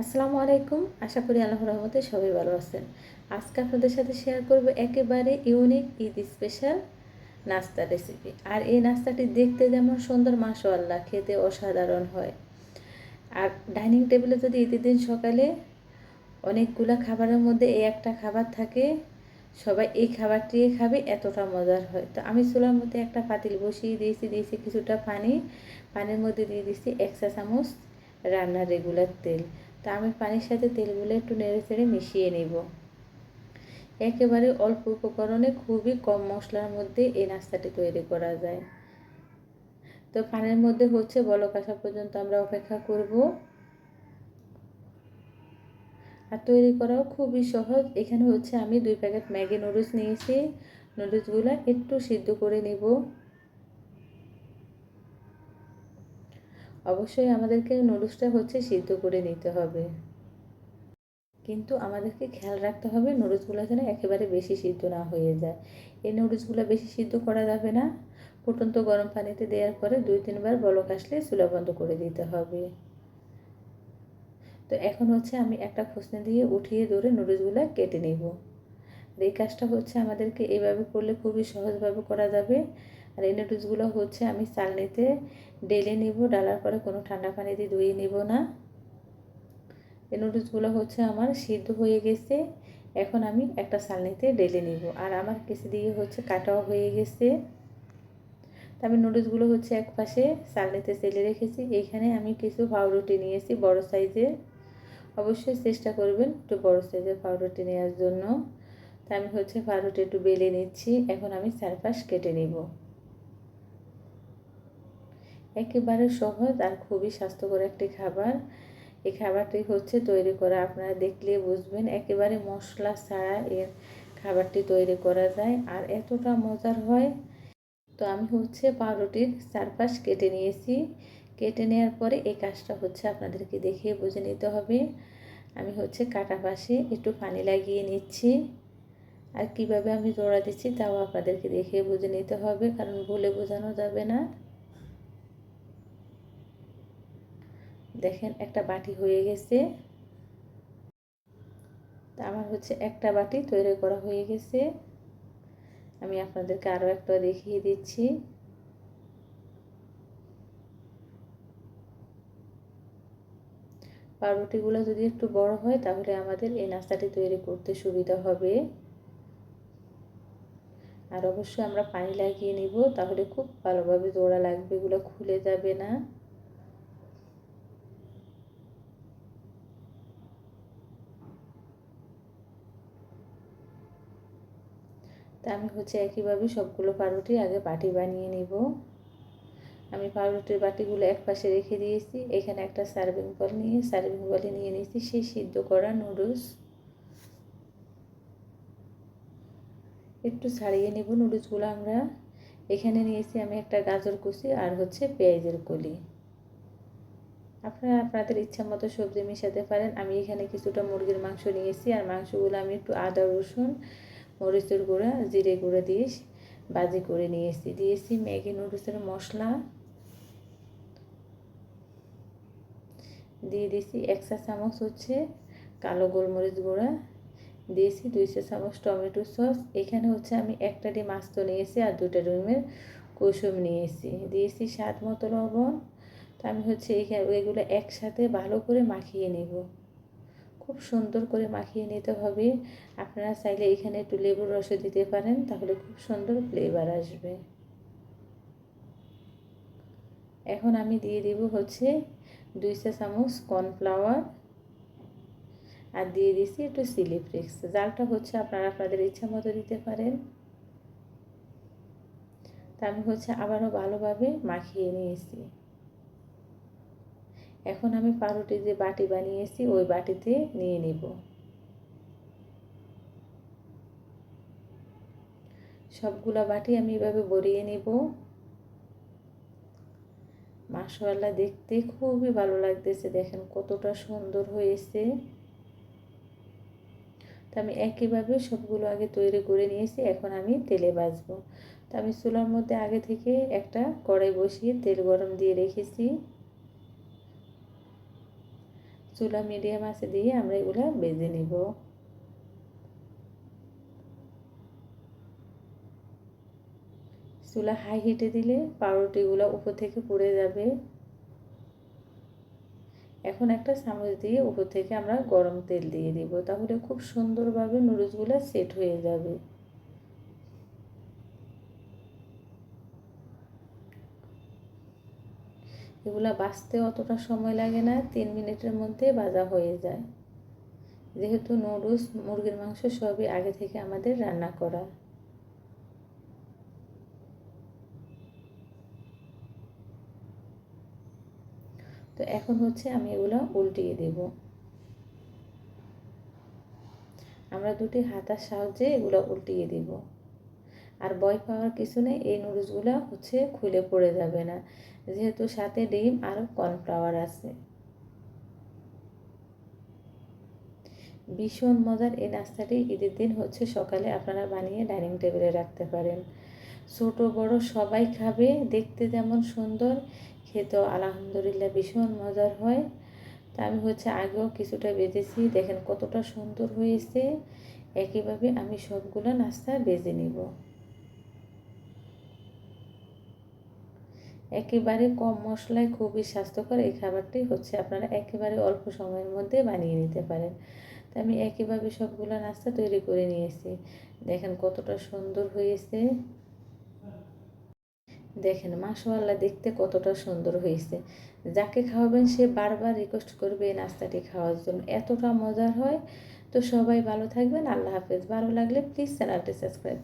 আসসালামু আলাইকুম। আশা করি আল্লাহ রহমতে সবাই ভালো আছেন। আজকে আপনাদের সাথে শেয়ার করব একেবারে ইউনিক ঈদ স্পেশাল নাস্তা রেসিপি আর এই নাস্তাটি দেখতে যেমন সুন্দর, মাশাআল্লাহ, খেতে অসাধারণ হয়। আর ডাইনিং টেবিলে যদি ঈদের দিন সকালে অনেকগুলো খাবারের মধ্যে এই একটা খাবার থাকে, সবাই এই খাবারটি খাবে, এতটা মজার হয়। তো আমি চুলার মধ্যে একটা পাতিল বসিয়ে দিয়েছি দিয়েছি কিছুটা পানি। পানির মধ্যে দিয়ে দিয়েছি এক চা চামচ রান্নার রেগুলার তেল। তা আমি পানির সাথে তেলগুলো একটু নেড়ে চেড়ে মিশিয়ে নেব। একেবারে অল্প উপকরণে খুবই কম মশলার মধ্যে এই নাস্তাটি তৈরি করা যায়। তো পানির মধ্যে হচ্ছে বলক আসা পর্যন্ত আমরা অপেক্ষা করব। আর তৈরি করাও খুবই সহজ। এখানে হচ্ছে আমি দুই প্যাকেট ম্যাগি নুডলস নিয়েছি। নুডলসগুলো একটু সিদ্ধ করে নেব। অবশ্যই আমাদেরকে নুডলসটা হচ্ছে সিদ্ধ করে নিতে হবে। কিন্তু আমাদেরকে খেয়াল রাখতে হবে নুডলসগুলো যেন একেবারে বেশি সিদ্ধ না হয়ে যায়। এই নুডলসগুলো বেশি সিদ্ধ করা যাবে না। ফুটন্ত গরম পানিতে দেওয়ার পরে দুই তিনবার বলক আসলে চুলা বন্ধ করে দিতে হবে। তো এখন হচ্ছে আমি একটা খোসনি দিয়ে উঠিয়ে ধরে নুডলসগুলো কেটে নেব। এই কাজটা হচ্ছে আমাদেরকে এইভাবে করলে খুবই সহজভাবে করা যাবে। আর এই নুডলসগুলো হচ্ছে আমি চালনিতে ডেলে নিব ডালার পরে কোনো ঠান্ডা পানি দিয়ে ধুয়ে নিব না। এই নুডলসগুলো হচ্ছে আমার সিদ্ধ হয়ে গেছে, এখন আমি একটা চালনিতে ডেলে নিব। আর আমার কিছু দিয়ে হচ্ছে কাটাও হয়ে গেছে। আমি নুডলসগুলো হচ্ছে এক পাশে চালনিতে চেলে রেখেছি এইখানে আমি কিছু পাউরুটি নিয়েছি বড় সাইজের অবশ্যই চেষ্টা করবেন একটু বড় সাইজের পাউরুটি নেওয়ার জন্য। তা আমি হচ্ছে পাউরুটি একটু বেলে নিচ্ছি, এখন আমি চারপাশ কেটে নিব। একেবারে সহজ আর খুবই স্বাস্থ্যকর একটি খাবার। এই খাবারটি হচ্ছে তৈরি করা, আপনারা দেখলে বুঝবেন, একেবারে মশলা ছাড়া এর খাবারটি তৈরি করা যায়। আর এতটা মজার হয়, তো আমি হচ্ছে পাউরুটির চারপাশ কেটে নিয়েছি। কেটে নেওয়ার পরে এই কাজটা হচ্ছে আপনাদেরকে দেখিয়ে বুঝে নিতে হবে। আমি হচ্ছে কাটা পাশে একটু পানি লাগিয়ে নিচ্ছি। আর কীভাবে আমি জোড়া দিচ্ছি তাও আপনাদেরকে দেখিয়ে বুঝে নিতে হবে, কারণ বলে বোঝানো যাবে না। দেখেন একটা বাটি হয়ে গেছে। তা আমার হচ্ছে একটা বাটি তৈরি করা হয়ে গেছে। আমি আপনাদেরকে আরও একটা দেখিয়ে দিচ্ছি। পাউরুটিগুলো যদি একটু বড় হয়, তাহলে আমাদের এই নাস্তাটি তৈরি করতে সুবিধা হবে। আর অবশ্যই আমরা পানি লাগিয়ে নিব, তাহলে খুব ভালোভাবে জোড়া লাগবে, এগুলো খুলে যাবে না। তা আমি হচ্ছে একইভাবে সবগুলো পাউরুটি আগে বাটি বানিয়ে নিব। আমি পাউরুটির বাটিগুলো এক পাশে রেখে দিয়েছি, এখানে একটা সার্ভিং বল নিয়ে, সার্ভিং বলে নিয়ে নিয়েছি, সেই সিদ্ধ করা নুডলস। একটু ছাড়িয়ে নেব নুডলসগুলো আমরা। এখানে নিয়েছি আমি একটা গাজর কুচি আর হচ্ছে পেঁয়াজের কলি। আপনারা আপনাদের ইচ্ছা মতো সবজি মিশাতে পারেন। আমি এখানে কিছুটা মুরগির মাংস নিয়েছি, আর মাংসগুলো আমি একটু আদা, রসুন মরিচের গুঁড়া, জিরে গুঁড়া দিয়ে বাজি করে নিয়েছি। দিয়েছি ম্যাগি নুডলসের মশলা। দিয়ে দিয়েছি এক চা চামচ হচ্ছে কালো গোলমরিচ গুঁড়া। দিয়েছি দুই চা চামচ টমেটো সস। এখানে হচ্ছে আমি একটা ডিম আস্ত নিয়েছি আর দুটা ডিমের কুসুম নিয়েছি। দিয়েছি স্বাদ মতো লবণ। তো আমি হচ্ছে এগুলো একসাথে ভালো করে মাখিয়ে নেব। খুব সুন্দর করে মাখিয়ে নিতে হবে। আপনারা চাইলে এখানে একটু লেবুর রসও দিতে পারেন, তাহলে খুব সুন্দর ফ্লেভার আসবে। এখন আমি দিয়ে দিব হচ্ছে দুই চা চামচ কর্নফ্লাওয়ার আর দিয়ে দিচ্ছি একটু চিলি ফ্লেক্স জালটা হচ্ছে আপনারা আপনাদের ইচ্ছা মতো দিতে পারেন। তা আমি হচ্ছে আবারও ভালোভাবে মাখিয়ে নিয়েছি। এখন আমি পাউরুটি যে বাটি বানিয়েছি, ওই বাটিতে নিয়ে নিব। সবগুলা বাটি আমি এভাবে ভরিয়ে নেব। মাশাআল্লাহ, দেখতে খুবই ভালো লাগতেছে, দেখেন কতটা সুন্দর হয়েছে। তো আমি একইভাবে সবগুলো আগে তৈরি করে নিয়েছি, এখন আমি তেলে ভাজবো। তো আমি চুলার মধ্যে আগে থেকে একটা কড়াই বসিয়ে তেল গরম দিয়ে রেখেছি। চুলা মিডিয়াম আছে দিয়ে আমরা এগুলো বেজে নিব। চুলা হাই হিটে দিলে পাউরুটিগুলো উপর থেকে পুড়ে যাবে। এখন একটা চামচ দিয়ে উপর থেকে আমরা গরম তেল দিয়ে দিব, তাহলে খুব সুন্দরভাবে নুডলসগুলো সেট হয়ে যাবে। এগুলা বাঁচতে অতটা সময় লাগে না, তিন মিনিটের মধ্যে ভাজা হয়ে যায়। যেহেতু নুডলস, মুরগির মাংস সবই আগে থেকে আমাদের রান্না করা তো এখন হচ্ছে আমি এগুলো উল্টিয়ে দেব। আমরা দুটি হাতার সাহায্যে এগুলো উল্টিয়ে দিব। আর বয় পাওয়ার কিছু নেই, এই নুডলসগুলো হচ্ছে খুলে পড়ে যাবে না। যেহেতু সাথে ডিম আর কর্নফ্লাওয়ার আছে। ভীষণ মজার এই নাস্তাটি ঈদের দিন হচ্ছে সকালে আপনারা বানিয়ে ডাইনিং টেবিলে রাখতে পারেন। ছোট, বড় সবাই খাবে, দেখতে যেমন সুন্দর, খেতেও আলহামদুলিল্লাহ ভীষণ মজার হয়। তা আমি হচ্ছে আগেও কিছুটা বেজেছি, দেখেন কতটা সুন্দর হয়েছে। একইভাবে আমি সবগুলো নাস্তা বেজে নিব। একেবারে কম মশলায় খুবই স্বাস্থ্যকর এই খাবারটি হচ্ছে আপনারা একেবারে অল্প সময়ের মধ্যে বানিয়ে নিতে পারেন। তো আমি একইভাবে সবগুলো নাস্তা তৈরি করে নিয়েছি। দেখেন কতটা সুন্দর হয়েছে। দেখেন মাশাআল্লাহ দেখতে কতটা সুন্দর হয়েছে। যাকে খাওয়াবেন সে বারবার রিকোয়েস্ট করবে এই নাস্তাটি খাওয়ার জন্য। এতটা মজার হয়। তো সবাই ভালো থাকবেন। আল্লাহ হাফেজ। ভালো লাগলে প্লিজ চ্যানেলটি সাবস্ক্রাইব